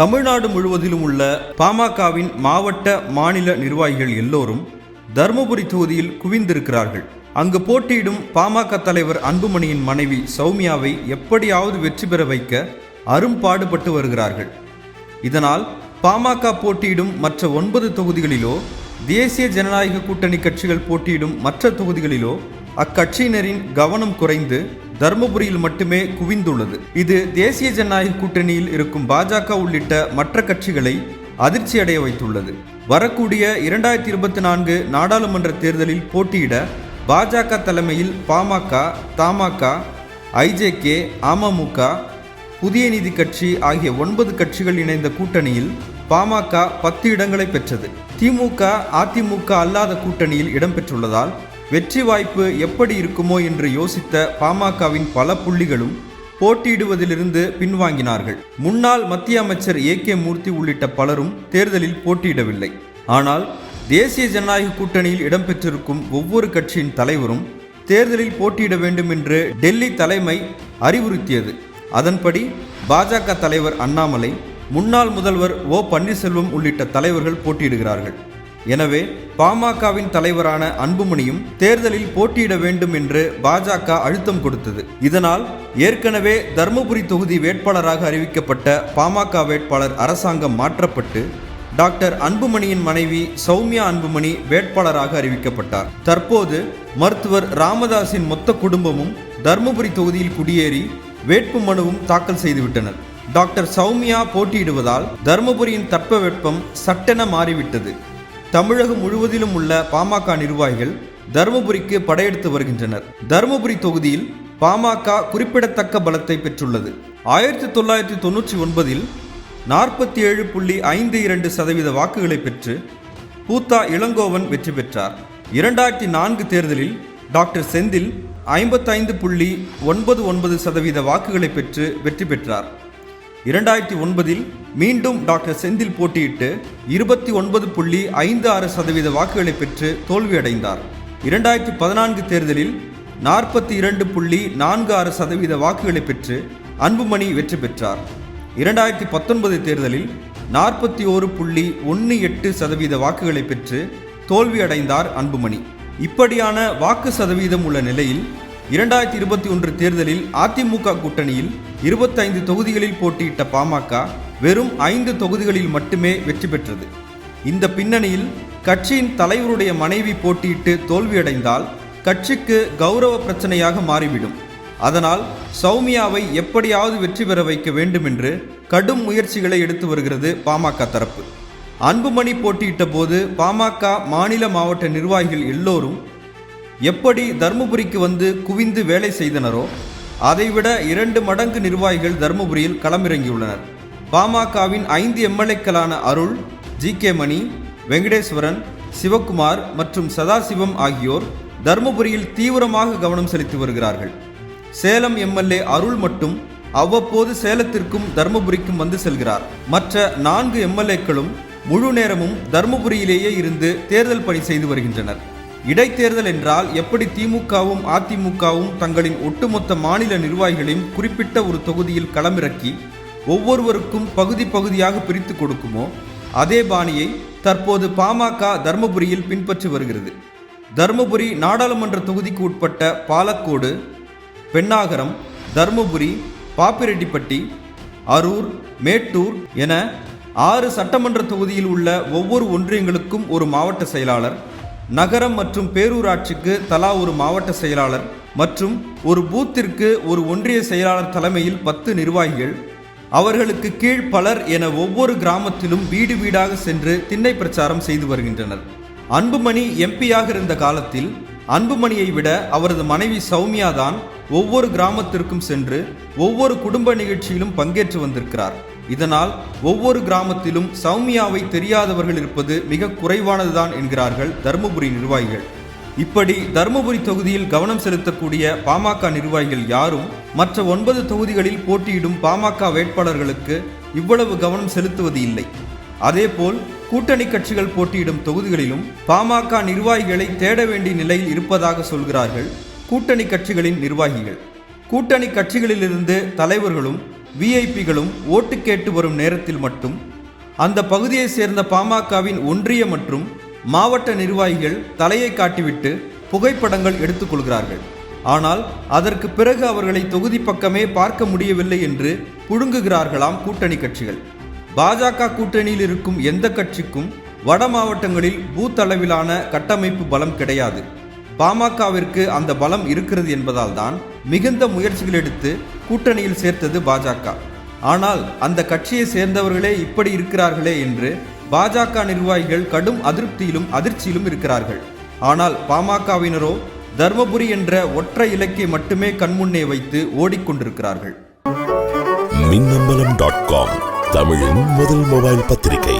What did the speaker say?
தமிழ்நாடு முழுவதிலும் உள்ள பாமகவின் மாவட்ட மாநில நிர்வாகிகள் எல்லோரும் தருமபுரி தொகுதியில் குவிந்திருக்கிறார்கள். அங்கு போட்டியிடும் பாமக தலைவர் அன்புமணியின் மனைவி சௌமியாவை எப்படியாவது வெற்றி பெற வைக்க அரும்பாடுபட்டு வருகிறார்கள். இதனால் பாமக போட்டியிடும் மற்ற ஒன்பது தொகுதிகளிலோ தேசிய ஜனநாயக கூட்டணி கட்சிகள் போட்டியிடும் மற்ற தொகுதிகளிலோ அக்கட்சியினரின் கவனம் குறைந்து தருமபுரியில் மட்டுமே குவிந்துள்ளது. இது தேசிய ஜனநாயக கூட்டணியில் இருக்கும் பாஜக உள்ளிட்ட மற்ற கட்சிகளை அதிர்ச்சியடைய வைத்துள்ளது. வரக்கூடிய இரண்டாயிரத்தி இருபத்தி நான்கு நாடாளுமன்ற தேர்தலில் போட்டியிட பாஜக தலைமையில் பாமக தமாக ஐஜேகே அமமுக புதிய நீதி கட்சி ஆகிய ஒன்பது கட்சிகள் இணைந்த கூட்டணியில் பாமக பத்து இடங்களை பெற்றது. திமுக அதிமுக அல்லாத கூட்டணியில் இடம்பெற்றுள்ளதால் வெற்றி வாய்ப்பு எப்படி இருக்குமோ என்று யோசித்த பாமகவின் பல புள்ளிகளும் போட்டியிடுவதிலிருந்து பின்வாங்கினார்கள். முன்னாள் மத்திய அமைச்சர் ஏ கே மூர்த்தி உள்ளிட்ட பலரும் தேர்தலில் போட்டியிடவில்லை. ஆனால் தேசிய ஜனநாயக கூட்டணியில் இடம்பெற்றிருக்கும் ஒவ்வொரு கட்சியின் தலைவரும் தேர்தலில் போட்டியிட வேண்டும் என்று டெல்லி தலைமை அறிவுறுத்தியது. அதன்படி பாஜக தலைவர் அண்ணாமலை முன்னாள் முதல்வர் ஓ பன்னீர்செல்வம் உள்ளிட்ட தலைவர்கள் போட்டியிடுகிறார்கள். எனவே பாமகவின் தலைவரான அன்புமணியும் தேர்தலில் போட்டியிட வேண்டும் என்று பாஜக அழுத்தம் கொடுத்தது. இதனால் ஏற்கனவே தருமபுரி தொகுதி வேட்பாளராக அறிவிக்கப்பட்ட பாமக வேட்பாளர் அரசாங்கம் மாற்றப்பட்டு டாக்டர் அன்புமணியின் மனைவி சௌமியா அன்புமணி வேட்பாளராக அறிவிக்கப்பட்டார். தற்போது மருத்துவர் ராமதாஸின் மொத்த குடும்பமும் தருமபுரி தொகுதியில் குடியேறி வேட்பு மனுவும் தாக்கல் செய்துவிட்டனர். டாக்டர் சௌமியா போட்டியிடுவதால் தருமபுரியின் தட்பவெப்பம் சட்டென மாறிவிட்டது. தமிழகம் முழுவதிலும் உள்ள பாமக நிர்வாகிகள் தருமபுரிக்கு படையெடுத்து வருகின்றனர். தருமபுரி தொகுதியில் பாமக குறிப்பிடத்தக்க பலத்தை பெற்றுள்ளது. ஆயிரத்தி தொள்ளாயிரத்தி தொண்ணூற்றி ஒன்பதில் நாற்பத்தி ஏழு புள்ளி ஐந்து இரண்டு சதவீத வாக்குகளை பெற்று பூத்தா இளங்கோவன் வெற்றி பெற்றார். இரண்டாயிரத்தி நான்கு தேர்தலில் டாக்டர் செந்தில் ஐம்பத்தைந்து புள்ளி ஒன்பது ஒன்பது சதவீத வாக்குகளை பெற்று வெற்றி பெற்றார். இரண்டாயிரத்தி ஒன்பதில் மீண்டும் டாக்டர் செந்தில் போட்டியிட்டு இருபத்தி ஒன்பது புள்ளி ஐந்து ஆறு சதவீத வாக்குகளை பெற்று தோல்வியடைந்தார். இரண்டாயிரத்தி பதினான்கு தேர்தலில் நாற்பத்தி இரண்டு புள்ளி நான்கு ஆறு சதவீத வாக்குகளை பெற்று அன்புமணி வெற்றி பெற்றார். இரண்டாயிரத்தி பத்தொன்பது தேர்தலில் நாற்பத்தி ஓரு புள்ளி ஒன்று எட்டு சதவீத வாக்குகளை பெற்று தோல்வியடைந்தார் அன்புமணி. இப்படியான வாக்கு சதவீதம் உள்ள நிலையில் இரண்டாயிரத்தி இருபத்தி ஒன்று தேர்தலில் அதிமுக கூட்டணியில் இருபத்தைந்து தொகுதிகளில் போட்டியிட்ட பாமக வெறும் ஐந்து தொகுதிகளில் மட்டுமே வெற்றி பெற்றது. இந்த பின்னணியில் கட்சியின் தலைவருடைய மனைவி போட்டியிட்டு தோல்வியடைந்தால் கட்சிக்கு கௌரவ பிரச்சனையாக மாறிவிடும். அதனால் சௌமியாவை எப்படியாவது வெற்றி பெற வைக்க வேண்டும் என்று கடும் முயற்சிகளை எடுத்து வருகிறது பாமக தரப்பு. அன்புமணி போட்டியிட்ட போது பாமக மாநில மாவட்ட நிர்வாகிகள் எல்லோரும் எப்படி தருமபுரிக்கு வந்து குவிந்து வேலை செய்தனரோ அதைவிட இரண்டு மடங்கு நிர்வாகிகள் தருமபுரியில் களமிறங்கியுள்ளனர். பாமகவின் ஐந்து எம்எல்ஏக்களான அருள் ஜி கே மணி வெங்கடேஸ்வரன் சிவக்குமார் மற்றும் சதாசிவம் ஆகியோர் தருமபுரியில் தீவிரமாக கவனம் செலுத்தி வருகிறார்கள். சேலம் எம்எல்ஏ அருள் மட்டும் அவ்வப்போது சேலத்திற்கும் தருமபுரிக்கும் வந்து செல்கிறார். மற்ற நான்கு எம்எல்ஏக்களும் முழு நேரமும் தருமபுரியிலேயே இருந்து தேர்தல் பணி செய்து வருகின்றனர். இடைத்தேர்தல் என்றால் எப்படி திமுகவும் அதிமுகவும் தங்களின் ஒட்டுமொத்த மாநில நிர்வாகிகளையும் குறிப்பிட்ட ஒரு தொகுதியில் களமிறக்கி ஒவ்வொருவருக்கும் பகுதி பகுதியாக பிரித்து கொடுக்குமோ அதே பாணியை தற்போது பாமக தர்மபுரியில் பின்பற்றி வருகிறது. தருமபுரி நாடாளுமன்ற தொகுதிக்கு உட்பட்ட பாலக்கோடு பெண்ணாகரம் தருமபுரி பாப்பிரெட்டிப்பட்டி அரூர் மேட்டூர் என ஆறு சட்டமன்ற தொகுதியில் உள்ள ஒவ்வொரு ஒன்றியங்களுக்கும் ஒரு மாவட்ட செயலாளர் நகரம் மற்றும் பேரூராட்சிக்கு தலா ஒரு மாவட்ட செயலாளர் மற்றும் ஒரு பூத்திற்கு ஒரு ஒன்றிய செயலாளர் தலைமையில் பத்து நிர்வாகிகள். அவர்களுக்கு கீழ் பலர் என ஒவ்வொரு கிராமத்திலும் வீடு வீடாக சென்று திண்ணை பிரச்சாரம் செய்து வருகின்றனர். அன்புமணி எம்பியாக இருந்த காலத்தில் அன்புமணியை விட அவரது மனைவி சௌமியா தான் ஒவ்வொரு கிராமத்திற்கும் சென்று ஒவ்வொரு குடும்ப நிகழ்ச்சியிலும் பங்கேற்று வந்திருக்கிறார். இதனால் ஒவ்வொரு கிராமத்திலும் சௌமியாவை தெரியாதவர்கள் இருப்பது மிக குறைவானதுதான் என்கிறார்கள் தருமபுரி நிர்வாகிகள். இப்படி தருமபுரி தொகுதியில் கவனம் செலுத்தக்கூடிய பாமக நிர்வாகிகள் யாரும் மற்ற ஒன்பது தொகுதிகளில் போட்டியிடும் பாமக வேட்பாளர்களுக்கு இவ்வளவு கவனம் செலுத்துவது இல்லை. அதேபோல் கூட்டணி கட்சிகள் போட்டியிடும் தொகுதிகளிலும் பாமக நிர்வாகிகளை தேட வேண்டிய நிலையில் இருப்பதாக சொல்கிறார்கள் கூட்டணி கட்சிகளின் நிர்வாகிகள். கூட்டணி கட்சிகளிலிருந்து தலைவர்களும் விஐபிகளும் ஓட்டு கேட்டு வரும் நேரத்தில் மட்டும் அந்த பகுதியை சேர்ந்த பாமகவின் ஒன்றிய மற்றும் மாவட்ட நிர்வாகிகள் தலையை காட்டிவிட்டு புகைப்படங்கள் எடுத்துக்கொள்கிறார்கள் ஆனால் அதற்கு பிறகு அவர்களை தொகுதி பக்கமே பார்க்க முடியவில்லை என்று புழுங்குகிறார்களாம் கூட்டணி கட்சிகள். பாஜக கூட்டணியில் இருக்கும் எந்த கட்சிக்கும் வட மாவட்டங்களில் பூத் அளவிலான கட்டமைப்பு பலம் கிடையாது. பாமகவிற்கு அந்த பலம் இருக்கிறது என்பதால் தான் மிகுந்த முயற்சிகள் எடுத்து கூட்டணியில் சேர்த்தது பாஜக. ஆனால் அந்த கட்சியை சேர்ந்தவர்களே இப்படி இருக்கிறார்களே என்று பாஜக நிர்வாகிகள் கடும் அதிருப்தியிலும் அதிர்ச்சியிலும் இருக்கிறார்கள். ஆனால் பாமகவினரோ தர்மபுரி என்ற ஒற்றை இலக்கை மட்டுமே கண்முன்னே வைத்து ஓடிக்கொண்டிருக்கிறார்கள். மின்னம்பலம் டாட் காம் தமிழின் முதல் மொபைல் பத்திரிகை.